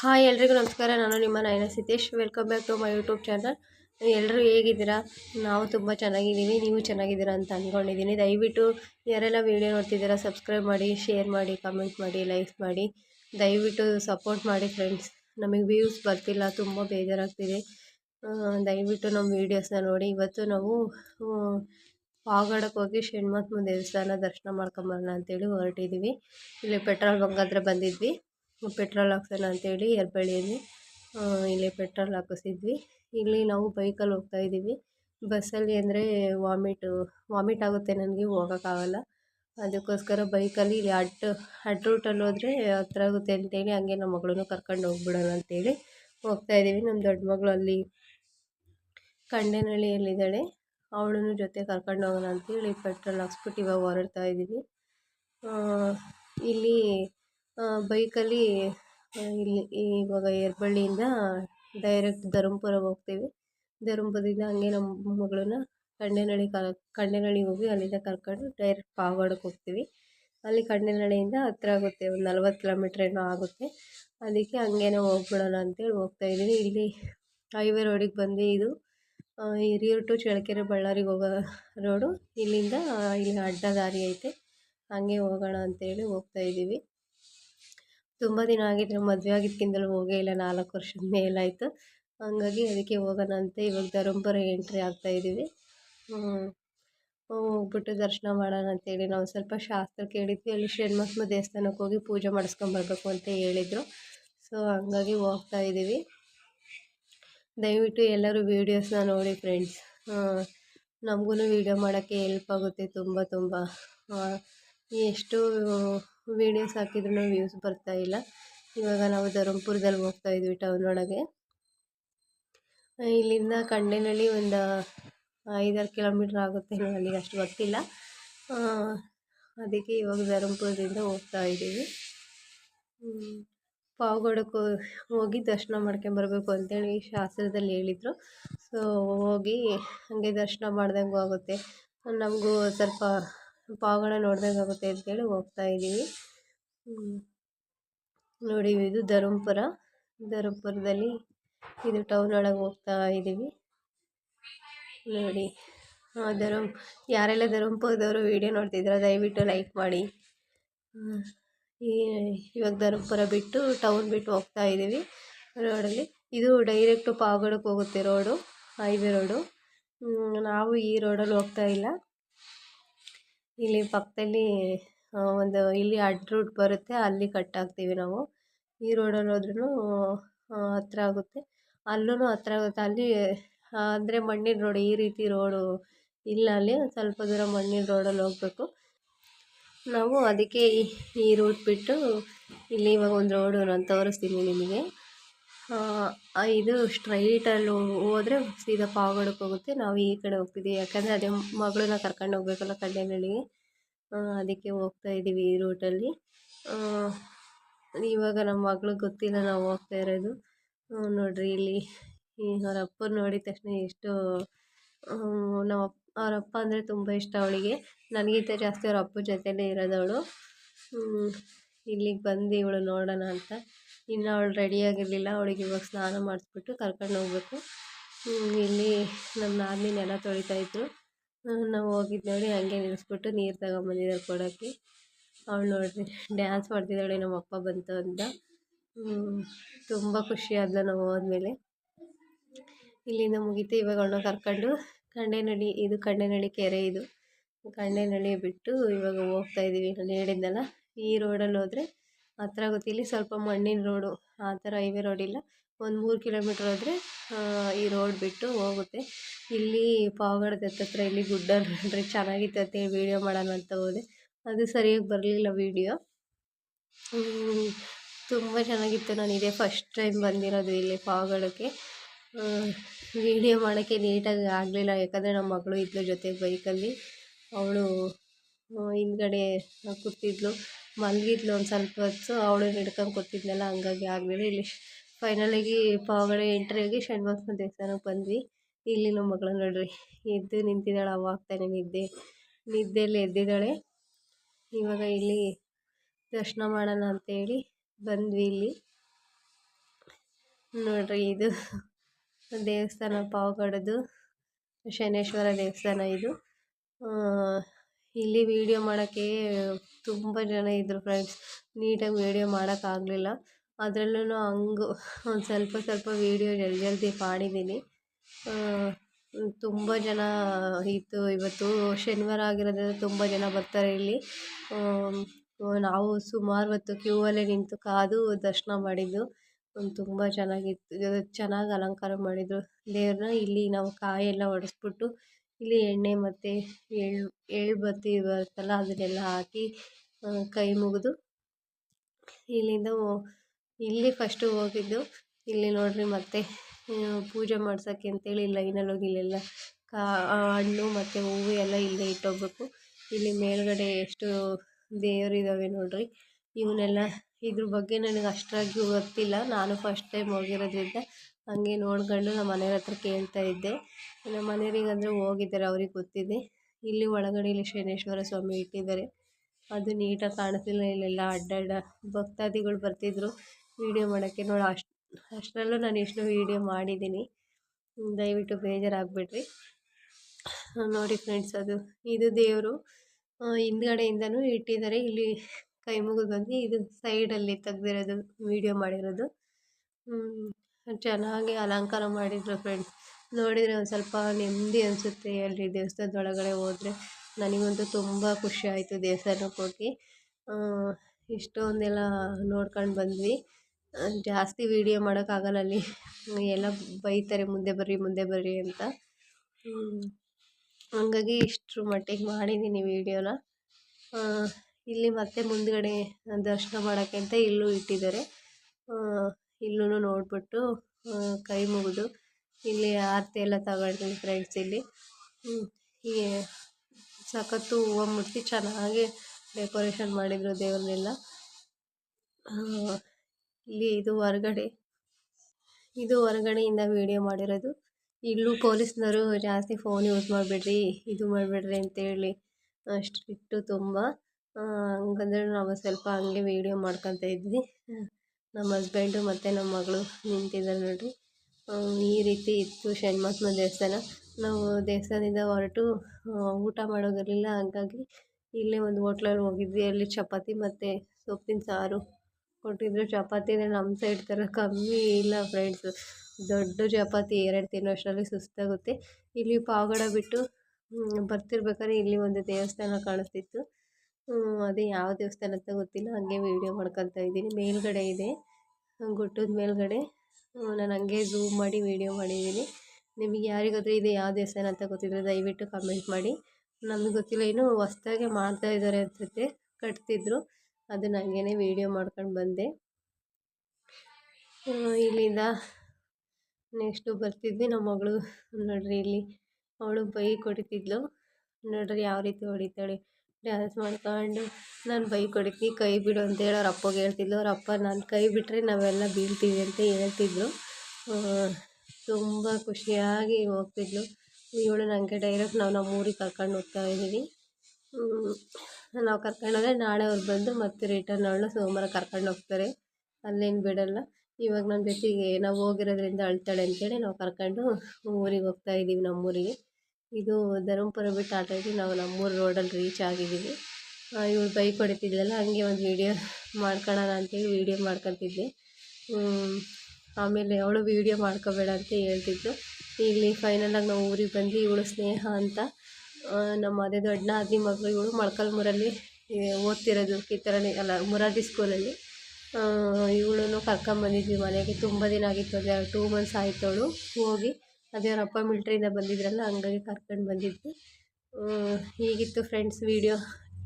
Hi ಎಲ್ರಿಗೂ ನಮಸ್ಕಾರ, ನಾನು ನಿಮ್ಮ Nayana Sitesh welcome back to my YouTube channel ಎಲ್ಲರೂ ಹೇಗಿದ್ದೀರಾ? ನಾವು ತುಂಬ ಚೆನ್ನಾಗಿದ್ದೀವಿ, ನೀವು ಚೆನ್ನಾಗಿದ್ದೀರಾ ಅಂತ ಅಂದ್ಕೊಂಡಿದ್ದೀನಿ. ದಯವಿಟ್ಟು ಯಾರೆಲ್ಲ ವೀಡಿಯೋ ನೋಡ್ತಿದ್ದೀರಾ ಸಬ್ಸ್ಕ್ರೈಬ್ ಮಾಡಿ ಶೇರ್ ಮಾಡಿ ಕಮೆಂಟ್ ಮಾಡಿ ಲೈಕ್ ಮಾಡಿ. ದಯವಿಟ್ಟು ಸಪೋರ್ಟ್ ಮಾಡಿ ಫ್ರೆಂಡ್ಸ್ ನಮಗೆ ವ್ಯೂಸ್ ಬರ್ತಿಲ್ಲ, ತುಂಬ ಬೇಜಾರಾಗ್ತಿದೆ. ದಯವಿಟ್ಟು ನಮ್ಮ ವೀಡಿಯೋಸ್ನ ನೋಡಿ. ಇವತ್ತು ನಾವು ಪಾವಗಡಕ್ಕೆ ಹೋಗಿ ಷಣ್ಮಹಾತ್ಮ ದೇವಸ್ಥಾನ ದರ್ಶನ ಮಾಡ್ಕೊಂಬರೋಣ ಅಂತೇಳಿ ಹೊರಟಿದ್ದೀವಿ ಇಲ್ಲಿ ಪೆಟ್ರೋಲ್ ಬಂಕ್ ಹತ್ರ ಬಂದಿದ್ವಿ. ಪೆಟ್ರೋಲ್ ಹಾಕ್ಸೋಣ ಅಂತೇಳಿ ಹೆಬ್ಬಳ್ಳಿಯಲ್ಲಿ ಇಲ್ಲಿ ಪೆಟ್ರೋಲ್ ಹಾಕಿಸಿದ್ವಿ. ಇಲ್ಲಿ ನಾವು ಬೈಕಲ್ಲಿ ಹೋಗ್ತಾ ಇದ್ದೀವಿ. ಬಸ್ಸಲ್ಲಿ ಅಂದರೆ ವಾಮಿಟು, ವಾಮಿಟ್ ಆಗುತ್ತೆ ನನಗೆ, ಹೋಗೋಕ್ಕಾಗಲ್ಲ. ಅದಕ್ಕೋಸ್ಕರ ಬೈಕಲ್ಲಿ ಇಲ್ಲಿ ಅಡ್ಡ ಅಡ್ಡ ರೂಟಲ್ಲಿ ಹೋದರೆ ಹತ್ರ ಆಗುತ್ತೆ ಅಂತೇಳಿ ಹಂಗೆ ನಮ್ಮ ಮಗಳನ್ನೂ ಕರ್ಕೊಂಡು ಹೋಗ್ಬಿಡೋಣ ಅಂತೇಳಿ ಹೋಗ್ತಾಯಿದ್ದೀವಿ ನಮ್ಮ ದೊಡ್ಡ ಮಗಳು ಅಲ್ಲಿ ಕಂಡೇನಹಳ್ಳಿಯಲ್ಲಿದ್ದಾಳೆ ಅವಳನ್ನು ಜೊತೆ ಕರ್ಕೊಂಡು ಹೋಗೋಣ ಅಂತೇಳಿ ಪೆಟ್ರೋಲ್ ಹಾಕ್ಸ್ಬಿಟ್ಟು ಇವಾಗ ಹೊರಡ್ತಾ ಇದ್ದೀವಿ. ಇಲ್ಲಿ ಬೈಕಲ್ಲಿ ಇಲ್ಲಿ ಇವಾಗ ಹೆಬ್ಬಳ್ಳಿಯಿಂದ ಡೈರೆಕ್ಟ್ ಧರ್ಮಪುರ ಹೋಗ್ತೀವಿ. ಧರ್ಮಪುರದಿಂದ ಹಂಗೆ ನಮ್ಮ ಮಗಳನ್ನ ಕಣ್ಣೆನಳ್ಳಿ ಕ ಹೋಗಿ ಅಲ್ಲಿಂದ ಕರ್ಕೊಂಡು ಡೈರೆಕ್ಟ್ ಪಾವಗಡಕ್ಕೆ ಹೋಗ್ತೀವಿ. ಅಲ್ಲಿ ಕಣ್ಣೆನಳ್ಳಿಯಿಂದ ಹತ್ತಿರ ಆಗುತ್ತೆ, ಒಂದು ನಲ್ವತ್ತು ಕಿಲೋಮೀಟ್ರ್ ಏನೋ ಆಗುತ್ತೆ. ಅದಕ್ಕೆ ಹಂಗೇನೆ ಹೋಗ್ಬಿಡೋಣ ಅಂತೇಳಿ ಹೋಗ್ತಾಯಿದ್ದೀನಿ ಇಲ್ಲಿ ಹೈವೇ ರೋಡಿಗೆ ಬಂದು ಇದು ಹಿರಿಯೂರು ಟು ಚಳ್ಳಕೆರೆ ಬಳ್ಳಾರಿಗೆ ಹೋಗೋ ರೋಡು ಇಲ್ಲಿಂದ ಇಲ್ಲಿ ಅಡ್ಡ ದಾರಿ ಐತೆ. ಹಂಗೆ ಹೋಗೋಣ ಅಂತೇಳಿ ಹೋಗ್ತಾಯಿದ್ದೀವಿ ತುಂಬ ದಿನ ಆಗಿದ್ರೆ ಮದುವೆ ಆಗಿದ್ದಕ್ಕಿಂತಲೂ ಹೋಗೇ ಇಲ್ಲ, ನಾಲ್ಕು ವರ್ಷದ ಮೇಲಾಯಿತು ಹಂಗಾಗಿ ಅದಕ್ಕೆ ಹೋಗೋಣ ಅಂತ ಇವಾಗ ಧರ್ಮಪುರ ಎಂಟ್ರಿ ಆಗ್ತಾಯಿದ್ದೀವಿ ಹೋಗ್ಬಿಟ್ಟು ದರ್ಶನ ಮಾಡೋಣ ಅಂತೇಳಿ ನಾವು ಸ್ವಲ್ಪ ಶಾಸ್ತ್ರ ಕೇಳಿದ್ವಿ, ಅಲ್ಲಿ ಷಣ್ಮಹಾತ್ಮ ದೇವಸ್ಥಾನಕ್ಕೆ ಹೋಗಿ ಪೂಜೆ ಮಾಡಿಸ್ಕೊಂಬರ್ಬೇಕು ಅಂತ ಹೇಳಿದರು. ಸೊ, ಹಂಗಾಗಿ ಹೋಗ್ತಾ ಇದ್ದೀವಿ ದಯವಿಟ್ಟು ಎಲ್ಲರೂ ವೀಡಿಯೋಸ್ನ ನೋಡಿ ಫ್ರೆಂಡ್ಸ್. ನಮಗೂ ವೀಡಿಯೋ ಮಾಡೋಕ್ಕೆ ಹೆಲ್ಪ್ ಆಗುತ್ತೆ ತುಂಬ ತುಂಬ. ಎಷ್ಟು ವೀಡಿಯೋಸ್ ಹಾಕಿದ್ರೂ ವ್ಯೂಸ್ ಬರ್ತಾ ಇಲ್ಲ. ಇವಾಗ ನಾವು ಧರ್ಮಪುರದಲ್ಲಿ ಹೋಗ್ತಾ ಇದ್ವಿ ಟೌನ್ ಒಳಗೆ. ಇಲ್ಲಿಂದ ಕಣ್ಣೆನಲ್ಲಿ ಒಂದು ಐದಾರು ಕಿಲೋಮೀಟ್ರ್ ಆಗುತ್ತೆ ನನಗೆ ಅಷ್ಟು ಗೊತ್ತಿಲ್ಲ. ಅದಕ್ಕೆ ಇವಾಗ ಧರ್ಮಪುರದಿಂದ ಹೋಗ್ತಾ ಇದ್ದೀವಿ. ಪಾವಗಡಕ್ಕೆ ಹೋಗಿ ದರ್ಶನ ಮಾಡ್ಕೊಂಬರ್ಬೇಕು ಅಂತೇಳಿ ಶಾಸ್ತ್ರದಲ್ಲಿ ಹೇಳಿದರು. ಸೊ ಹೋಗಿ ಹಾಗೆ ದರ್ಶನ ಮಾಡ್ದಂಗೂ ಆಗುತ್ತೆ. ನಮಗೂ ಸ್ವಲ್ಪ ಪಾವಗಡ ನೋಡಬೇಕಾಗುತ್ತೆ ಅಂತೇಳಿ ಹೋಗ್ತಾ ಇದ್ದೀವಿ. ನೋಡಿ ಇದು ಧರ್ಮಪುರ ಧರ್ಮಪುರದಲ್ಲಿ ಇದು ಟೌನ್ ಒಳಗೆ ಹೋಗ್ತಾ ಇದ್ದೀವಿ. ನೋಡಿ. ಧರ್ಮ ಯಾರೆಲ್ಲ ಧರ್ಮಪುರದವರು ವೀಡಿಯೋ ನೋಡ್ತಿದ್ರೆ ದಯವಿಟ್ಟು ಲೈಕ್ ಮಾಡಿ. ಇವಾಗ ಧರ್ಮಪುರ ಬಿಟ್ಟು ಟೌನ್ ಬಿಟ್ಟು ಹೋಗ್ತಾ ಇದ್ದೀವಿ. ರೋಡಲ್ಲಿ. ಇದು ಡೈರೆಕ್ಟು ಪಾವಗಡಕ್ಕೆ ಹೋಗುತ್ತೆ ರೋಡು ಹೈವೇ ರೋಡು. ನಾವು ಈ ರೋಡಲ್ಲಿ ಹೋಗ್ತಾ ಇಲ್ಲ. ಇಲ್ಲಿ ಪಕ್ಕದಲ್ಲಿ ಒಂದು ಇಲ್ಲಿ ಅಡ್ಡ ರೂಟ್ ಬರುತ್ತೆ, ಅಲ್ಲಿ ಕಟ್ ಆಗ್ತೀವಿ ನಾವು. ಈ ರೋಡಲ್ಲಿ ಹೋದ್ರೂ ಹತ್ತಿರ ಆಗುತ್ತೆ. ಅಲ್ಲೂ ಹತ್ರ ಆಗುತ್ತೆ. ಅಲ್ಲಿ ಅಂದರೆ ಮಣ್ಣಿನ ರೋಡು ಈ ರೀತಿ ರೋಡು ಇಲ್ಲ ಅಲ್ಲಿ. ಸ್ವಲ್ಪ ದೂರ ಮಣ್ಣಿನ ರೋಡಲ್ಲಿ ಹೋಗ್ಬೇಕು. ನಾವು ಅದಕ್ಕೆ ಈ ರೂಟ್ ಬಿಟ್ಟು ಇಲ್ಲಿ ಇವಾಗ ಒಂದು ರೋಡು ನಾನು ತೋರಿಸ್ತೀನಿ ನಿಮಗೆ. ಇದು ಸ್ಟ್ರೈಟಲ್ಲಿ ಹೋದರೆ ಸೀದಾ ಪಾವಗಡಕ್ಕೆ ಹೋಗುತ್ತೆ. ನಾವು ಈ ಕಡೆ ಹೋಗ್ತಿದ್ದೀವಿ ಯಾಕಂದರೆ ಅದೇ ಮಗಳನ್ನ ಕರ್ಕೊಂಡು ಹೋಗ್ಬೇಕಲ್ಲ ಕಂಡೇನಹಳ್ಳಿಗೆ ಅದಕ್ಕೆ ಹೋಗ್ತಾ ಇದ್ದೀವಿ ಈ ರೂಟಲ್ಲಿ ಇವಾಗ ನಮ್ಮ ಮಗಳಿಗೆ ಗೊತ್ತಿಲ್ಲ ನಾವು ಹೋಗ್ತಾ ಇರೋದು. ನೋಡ್ರಿ ಇಲ್ಲಿ ಅವ್ರ ಅಪ್ಪನ ನೋಡಿದ ತಕ್ಷಣ ಎಷ್ಟು ನಮ್ಮ ಅವ್ರ ಅಪ್ಪ ಅಂದರೆ ತುಂಬ ಇಷ್ಟ ಅವಳಿಗೆ. ನನಗಿಂತ ಜಾಸ್ತಿ ಅವ್ರ ಅಪ್ಪನ ಜೊತೆಲೇ ಇರೋದು ಅವಳು. ಇಲ್ಲಿಗೆ ಬಂದು ಇವಳು ನೋಡೋಣ ಅಂತ. ಇನ್ನು ಅವಳು ರೆಡಿಯಾಗಿರಲಿಲ್ಲ ಅವಳಿಗೆ ಇವಾಗ ಸ್ನಾನ ಮಾಡಿಸ್ಬಿಟ್ಟು ಕರ್ಕೊಂಡು ಹೋಗ್ಬೇಕು. ಇಲ್ಲಿ ನಮ್ಮ ನಾದಿನಿ ನೆಲ ತೊಳಿತಾಯಿದ್ರು ನಾವು ಹೋಗಿದ್ದು ನೋಡಿ ಹಂಗೆ ನಿಲ್ಲಿಸ್ಬಿಟ್ಟು ನೀರು ತಗೊಂಬಂದಿದ್ದಾರೆ ಕೊಡೋಕ್ಕೆ. ಅವಳು ನೋಡಿರಿ ಡ್ಯಾನ್ಸ್ ಮಾಡ್ತಿದ್ದಾಳೆ ನಮ್ಮ ಅಪ್ಪ ಬಂತು ಅಂತ. ತುಂಬ ಖುಷಿ ನಾವು ಹೋದ್ಮೇಲೆ. ಇಲ್ಲಿಂದ ಮುಗೀತು, ಇವಾಗ ಅವಳನ್ನ ಕರ್ಕೊಂಡು ಕಂಡೇನಳ್ಳಿ, ಇದು ಕಂಡೇನಳ್ಳಿ ಕೆರೆ ಇದು. ಕಂಡೇನಳ್ಳಿ ಬಿಟ್ಟು ಇವಾಗ ಹೋಗ್ತಾ ಇದ್ದೀವಿ ನಾನು ಹೇಳಿದ್ನಲ್ಲ, ಈ ರೋಡಲ್ಲಿ ಹೋದರೆ ಹತ್ರ ಆಗುತ್ತೆ ಇಲ್ಲಿ ಸ್ವಲ್ಪ ಮಣ್ಣಿನ ರೋಡು, ಆ ಥರ ಹೈವೇ ರೋಡ್ ಇಲ್ಲ. ಒಂದು ಮೂರು ಕಿಲೋಮೀಟ್ರ್ ಹೋದರೆ ಈ ರೋಡ್ ಬಿಟ್ಟು ಹೋಗುತ್ತೆ. ಇಲ್ಲಿ ಪಾವಗಡದ ಹತ್ತತ್ರ ಇಲ್ಲಿ ಗುಡ್ಡ ನೋಡಿದ್ರೆ ಚೆನ್ನಾಗಿತ್ತು ಅಂತೇಳಿ ವೀಡಿಯೋ ಮಾಡೋಣ ಅಂತ ಹೋದೆ. ಅದು ಸರಿಯಾಗಿ ಬರಲಿಲ್ಲ ವೀಡಿಯೋ ತುಂಬ ಚೆನ್ನಾಗಿತ್ತು. ನಾನು ಇದೇ ಫಸ್ಟ್ ಟೈಮ್ ಬಂದಿರೋದು ಇಲ್ಲಿ ಪಾವಗಡಕ್ಕೆ. ವೀಡಿಯೋ ಮಾಡೋಕ್ಕೆ ನೀಟಾಗಿ ಆಗಲಿಲ್ಲ. ಯಾಕಂದರೆ ನಮ್ಮ ಮಗಳು ಇದ್ಲು ಜೊತೆಗೆ ಬೈಕಲ್ಲಿ ಅವಳು ಹಿಂದ್ಗಡೆ ಕೂತಿದ್ಲು. ಮಲಗಿದ್ಲು ಒಂದು ಸ್ವಲ್ಪ ಹೊತ್ತು ಅವಳೇ ಹಿಡ್ಕೊಂಡು ಕೂತಿದ್ನಲ್ಲ, ಹಂಗಾಗಿ ಆಗಲಿಲ್ಲ. ಇಲ್ಲಿ ಫೈನಲಾಗಿ ಪಾವಗಡೆ ಎಂಟ್ರಿಯಾಗಿ ಷಣ್ಮಹಾತ್ಮ ದೇವಸ್ಥಾನಕ್ಕೆ ಬಂದ್ವಿ. ಇಲ್ಲಿ ನಮ್ಮ ಮಗಳು ನೋಡ್ರಿ, ಎದ್ದು ನಿಂತಿದ್ದಾಳೆ ಅವಾಗ ಆಗ್ತಾನೆ ನಿದ್ದೆ, ನಿದ್ದೆಯಲ್ಲಿ ಎದ್ದಿದ್ದಾಳೆ. ಇವಾಗ ಇಲ್ಲಿ ದರ್ಶನ ಮಾಡೋಣ ಅಂತೇಳಿ ಬಂದ್ವಿ ಇಲ್ಲಿ. ನೋಡ್ರಿ, ಇದು ದೇವಸ್ಥಾನ ಪಾವಗಡದು ಶನೇಶ್ವರ ದೇವಸ್ಥಾನ ಇದು. ಇಲ್ಲಿ ವಿಡಿಯೋ ಮಾಡೋಕ್ಕೆ ತುಂಬ ಜನ ಇದ್ದರು ಫ್ರೆಂಡ್ಸ್ ನೀಟಾಗಿ ವೀಡಿಯೋ ಮಾಡೋಕ್ಕಾಗಲಿಲ್ಲ ಅದರಲ್ಲೂ ಹಂಗು, ಒಂದು ಸ್ವಲ್ಪ ಸ್ವಲ್ಪ ವೀಡಿಯೋ ಜಲ್ದಿ ಜಲ್ದಿ ಮಾಡಿದ್ದೀನಿ ತುಂಬ ಜನ ಇತ್ತು. ಇವತ್ತು ಶನಿವಾರ ಆಗಿರೋದ್ರಿಂದ ತುಂಬ ಜನ ಬರ್ತಾರೆ ಇಲ್ಲಿ. ನಾವು ಸುಮಾರು ಹೊತ್ತು ಕ್ಯೂ ಅಲ್ಲೇ ನಿಂತು ಕಾದು ದರ್ಶನ ಮಾಡಿದ್ದು. ತುಂಬ ಚೆನ್ನಾಗಿತ್ತು. ಚೆನ್ನಾಗಿ ಅಲಂಕಾರ ಮಾಡಿದರು. ದೇವ್ರನ್ನ ಇಲ್ಲಿ ನಾವು ಕಾಯೆಲ್ಲ ಒಡೆಸ್ಬಿಟ್ಟು ಇಲ್ಲಿ ಎಣ್ಣೆ ಮತ್ತು ಎಳ್ಳು ಎಳ್ಳು ಬತ್ತಿ ಬರುತ್ತಲ್ಲ ಅದನ್ನೆಲ್ಲ ಹಾಕಿ ಕೈ ಮುಗಿದು ಇಲ್ಲಿಂದ ಇಲ್ಲಿ ಫಸ್ಟು ಹೋಗಿದ್ದು, ಇಲ್ಲಿ ನೋಡಿರಿ ಮತ್ತೆ ಪೂಜೆ ಮಾಡ್ಸೋಕ್ಕೆ ಅಂತೇಳಿ ಲೈನಲ್ಲಿ ಹೋಗಿ ಇಲ್ಲೆಲ್ಲ ಕಾ ಹಣ್ಣು ಮತ್ತು ಹೂವು ಎಲ್ಲ ಇಲ್ಲೇ ಇಟ್ಟೋಗ್ಬೇಕು. ಇಲ್ಲಿ ಮೇಲುಗಡೆ ಎಷ್ಟು ದೇವರಿದ್ದಾವೆ ನೋಡ್ರಿ, ಇವನ್ನೆಲ್ಲ ಇದ್ರ ಬಗ್ಗೆ ನನಗೆ ಅಷ್ಟಾಗಿ ಗೊತ್ತಿಲ್ಲ. ನಾನು ಫಸ್ಟ್ ಟೈಮ್ ಹೋಗಿರೋದ್ರಿಂದ ಹಂಗೆ ನೋಡ್ಕೊಂಡು ನಮ್ಮ ಮನೆಯವ್ರ ಹತ್ರ ಕೇಳ್ತಾ ಇದ್ದೆ. ನಮ್ಮ ಮನೆಯವ್ರಿಗೆ ಅಂದರೆ ಹೋಗಿದ್ದಾರೆ, ಅವ್ರಿಗೆ ಗೊತ್ತಿದೆ. ಇಲ್ಲಿ ಒಳಗಡೆ ಇಲ್ಲಿ ಶನೇಶ್ವರ ಸ್ವಾಮಿ ಇಟ್ಟಿದ್ದಾರೆ. ಅದು ನೀಟಾಗಿ ಕಾಣಿಸ್ತಿಲ್ಲ ಇಲ್ಲೆಲ್ಲ ಅಡ್ಡಾಡ ಭಕ್ತಾದಿಗಳು ಬರ್ತಿದ್ರು. ವೀಡಿಯೋ ಮಾಡೋಕ್ಕೆ ನೋಡಿ, ಅಷ್ಟು, ಅಷ್ಟರಲ್ಲೂ ನಾನು ಎಷ್ಟು ವೀಡಿಯೋ ಮಾಡಿದ್ದೀನಿ. ದಯವಿಟ್ಟು ಬೇಜಾರಾಗಬೇಡ್ರಿ. ನೋಡಿ ಫ್ರೆಂಡ್ಸ್ ಅದು, ಇದು ದೇವರು ಹಿಂದ್ಗಡೆಯಿಂದನೂ ಇಟ್ಟಿದ್ದಾರೆ. ಇಲ್ಲಿ ಕೈ ಮುಗಿದು ಬಂದು ಇದು ಸೈಡಲ್ಲಿ ತೆಗ್ದಿರೋದು, ವೀಡಿಯೋ ಮಾಡಿರೋದು. ಚೆನ್ನಾಗಿ ಅಲಂಕಾರ ಮಾಡಿದ್ರು ಫ್ರೆಂಡ್ಸ್ ನೋಡಿದರೆ ಒಂದು ಸ್ವಲ್ಪ ನೆಮ್ಮದಿ ಅನಿಸುತ್ತೆ ಅಲ್ಲಿ ದೇವಸ್ಥಾನದ ಒಳಗಡೆ ಹೋದ್ರೆ. ನನಗಂತೂ ತುಂಬ ಖುಷಿ ಆಯಿತು ದೇವಸ್ಥಾನಕ್ಕೆ ಹೋಗಿ. ಇಷ್ಟೊಂದೆಲ್ಲ ನೋಡ್ಕೊಂಡು ಬಂದ್ವಿ. ಜಾಸ್ತಿ ವೀಡಿಯೋ ಮಾಡೋಕ್ಕಾಗಲ್ಲ ಅಲ್ಲಿ. ಎಲ್ಲ ಬೈತಾರೆ, ಮುಂದೆ ಬರ್ರಿ ಮುಂದೆ ಬರ್ರಿ ಅಂತ. ಹಂಗಾಗಿ ಇಷ್ಟರ ಮಟ್ಟಿಗೆ ಮಾಡಿದ್ದೀನಿ ವೀಡಿಯೋನ ಇಲ್ಲಿ ಮತ್ತೆ ಮುಂದ್ಗಡೆ ದರ್ಶನ ಮಾಡೋಕ್ಕೆ ಅಂತ ಇಲ್ಲೂ ಇಟ್ಟಿದ್ದಾರೆ. ಇಲ್ಲೂ ನೋಡಿಬಿಟ್ಟು ಕೈ ಮುಗಿದು, ಇಲ್ಲಿ ಆರತಿ ಎಲ್ಲ ತಗೊಳ್ತೀನಿ ಫ್ರೆಂಡ್ಸ್ ಇಲ್ಲಿ. ಹೀಗೆ ಸಖತ್ತು ಹೂವು ಮುಟ್ಟಿ ಚೆನ್ನಾಗಿ ಡೆಕೋರೇಷನ್ ಮಾಡಿದರು ದೇವ್ರನ್ನೆಲ್ಲ. ಇಲ್ಲಿ ಇದು ಹೊರಗಡೆ, ಇದು ಹೊರಗಡೆಯಿಂದ ವೀಡಿಯೋ ಮಾಡಿರೋದು. ಇಲ್ಲೂ ಪೊಲೀಸ್ನವರು ಜಾಸ್ತಿ ಫೋನ್ ಯೂಸ್ ಮಾಡಿಬಿಡ್ರಿ, ಇದು ಮಾಡಿಬಿಡ್ರಿ ಅಂತೇಳಿ ಸ್ಟ್ರಿಕ್ಟು ತುಂಬ ಹಂಗಂದ್ರೆ ನಾವು ಸ್ವಲ್ಪ ಹಂಗೆ ವೀಡಿಯೋ ಮಾಡ್ಕೊತ ಇದ್ವಿ. ನಮ್ಮ ಹಸ್ಬೆಂಡು ಮತ್ತು ನಮ್ಮ ಮಗಳು ನಿಂತಿದ್ದಾರೆ ನೋಡಿರಿ. ಈ ರೀತಿ ಇತ್ತು ಷಣ್ಮಹಾತ್ಮ ದೇವಸ್ಥಾನ. ನಾವು ದೇವಸ್ಥಾನದಿಂದ ಹೊರಟು ಊಟ ಮಾಡೋದಿರಲಿಲ್ಲ. ಹಾಗಾಗಿ ಇಲ್ಲೇ ಒಂದು ಹೋಟ್ಲಲ್ಲಿ ಹೋಗಿದ್ವಿ. ಅಲ್ಲಿ ಚಪಾತಿ ಮತ್ತು ಸೊಪ್ಪಿನ ಸಾರು ಕೊಟ್ಟಿದ್ರು. ಚಪಾತಿ ಅಂದರೆ ನಮ್ಮ ಸೈಡ್ ಥರ ಕಮ್ಮಿ ಇಲ್ಲ ಫ್ರೆಂಡ್ಸು ದೊಡ್ಡ ಚಪಾತಿ ಎರಡು ತಿನ್ನೋಷ್ಟರಲ್ಲಿ ಸುಸ್ತಾಗುತ್ತೆ. ಇಲ್ಲಿ ಪಾವಗಡ ಬಿಟ್ಟು ಬರ್ತಿರ್ಬೇಕಾದ್ರೆ ಇಲ್ಲಿ ಒಂದು ದೇವಸ್ಥಾನ ಕಾಣಿಸ್ತಿತ್ತು. ಅದೇ ಯಾವ ದೇವಸ್ಥಾನ ಅಂತ ಗೊತ್ತಿಲ್ಲ. ಹಾಗೆ ವೀಡಿಯೋ ಮಾಡ್ಕೊತಾ ಇದ್ದೀನಿ. ಮೇಲುಗಡೆ ಇದೆ. ಗುಡ್ಡದ ಮೇಲುಗಡೆ ನಾನು ಹಂಗೆ ಝೂಮ್ ಮಾಡಿ ವೀಡಿಯೋ ಮಾಡಿದ್ದೀನಿ ನಿಮಗೆ ಯಾರಿಗಾದರೂ ಇದು ಯಾವ ದೇವಸ್ಥಾನ ಅಂತ ಗೊತ್ತಿದ್ರೆ ದಯವಿಟ್ಟು ಕಮೆಂಟ್ ಮಾಡಿ. ನಮಗೆ ಗೊತ್ತಿಲ್ಲ ಏನು ಹೊಸ್ದಾಗೆ ಮಾಡ್ತಾ ಇದ್ದಾರೆ ಅನ್ಸುತ್ತೆ, ಕಟ್ತಿದ್ರು. ಅದನ್ನ ಹಂಗೇ ವೀಡಿಯೋ ಮಾಡ್ಕೊಂಡು ಬಂದೆ. ಇಲ್ಲಿಂದ ನೆಕ್ಸ್ಟು ಬರ್ತಿದ್ವಿ ನಮ್ಮ ಮಗಳು. ನೋಡ್ರಿ ಇಲ್ಲಿ, ಅವಳು ಬೈ ಹೊಡಿತಿದ್ಲು ನೋಡ್ರಿ ಯಾವ ರೀತಿ ಹೊಡಿತಾಳೆ. ಡ್ಯಾನ್ಸ್ ಮಾಡ್ಕೊಂಡು ನಾನು ಬೈಕೊಡಕ್ಕೆ ಕೈ ಬಿಡು ಅಂತೇಳಿ ಅವ್ರ ಅಪ್ಪಗೆ ಹೇಳ್ತಿದ್ಲು. ಅವ್ರ ಅಪ್ಪ ನಾನು ಕೈ ಬಿಟ್ಟರೆ ನಾವೆಲ್ಲ ಬೀಳ್ತೀವಿ ಅಂತ ಹೇಳ್ತಿದ್ರು. ತುಂಬ ಖುಷಿಯಾಗಿ ಹೋಗ್ತಿದ್ಲು. ಇವಳು ನನಗೆ ಡೈರೆಕ್ಟ್ ನಾವು ನಮ್ಮ ಊರಿಗೆ ಕರ್ಕೊಂಡು ಹೋಗ್ತಾ ಇದ್ದೀವಿ. ನಾವು ಕರ್ಕೊಂಡೋದ್ರೆ ನಾಳೆ ಅವ್ರು ಬಂದು ಮತ್ತೆ ರಿಟರ್ನ್ ಅವಳನ್ನ ಸೋಮವಾರ ಕರ್ಕೊಂಡು ಹೋಗ್ತಾರೆ. ಅಲ್ಲೇನು ಬಿಡೋಲ್ಲ. ಇವಾಗ ನನ್ನ ಜೊತೆಗೆ ನಾವು ಹೋಗಿರೋದ್ರಿಂದ ಅಳ್ತಾಳೆ ಅಂತೇಳಿ ನಾವು ಕರ್ಕೊಂಡು ಊರಿಗೆ ಹೋಗ್ತಾ ಇದ್ದೀವಿ ನಮ್ಮೂರಿಗೆ. ಇದು ಧರ್ಮಪುರ ಬಿಟ್ಟು ಆಲ್ರೆಡಿ ನಾವು ನಮ್ಮೂರು ರೋಡಲ್ಲಿ ರೀಚ್ ಆಗಿದ್ದೀವಿ. ಇವಳು ಬೈಕ್ ಹೊಡಿತಿದ್ಲಲ್ಲ, ಹಂಗೆ ಒಂದು ವಿಡಿಯೋ ಮಾಡ್ಕೊಳ್ಳೋಣ ಅಂತೇಳಿ ವೀಡಿಯೋ ಮಾಡ್ಕೊತಿದ್ದೆ. ಆಮೇಲೆ ಅವಳು ವಿಡಿಯೋ ಮಾಡ್ಕೋಬೇಡ ಅಂತ ಹೇಳ್ತಿದ್ಲು. ಇಲ್ಲಿ ಫೈನಲಾಗಿ ನಾವು ಊರಿಗೆ ಬಂದು ಇವಳು ಸ್ನೇಹ ಅಂತ. ನಮ್ಮ ಅದೇ ದೊಡ್ಡ ನಾದಿನಿ ಮಗಳು, ಇವಳು ಮೊಳಕಾಲ್ಮೂರಲ್ಲಿ ಓದ್ತಿರೋದು ಕಿತ್ತರಣೆ ಅಲ್ಲ ಮುರಾರ್ಜಿ ಸ್ಕೂಲಲ್ಲಿ. ಇವಳನ್ನು ಕರ್ಕೊಂಬಂದಿದ್ವಿ ಮನೆಗೆ. ತುಂಬ ದಿನ ಆಗಿತ್ತು ಅಂದರೆ ಟೂ ಮಂತ್ಸ್ ಆಯಿತು ಅವಳು ಹೋಗಿ. ಅದೇ ಅವ್ರ ಅಪ್ಪ ಮಿಲ್ಟ್ರಿಯಿಂದ ಬಂದಿದ್ರಲ್ಲ ಹಂಗಾಗಿ ಕರ್ಕೊಂಡು ಬಂದಿದ್ವಿ. ಹೀಗಿತ್ತು ಫ್ರೆಂಡ್ಸ್ ವೀಡಿಯೋ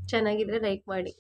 ಚೆನ್ನಾಗಿದ್ದರೆ ಲೈಕ್ ಮಾಡಿ.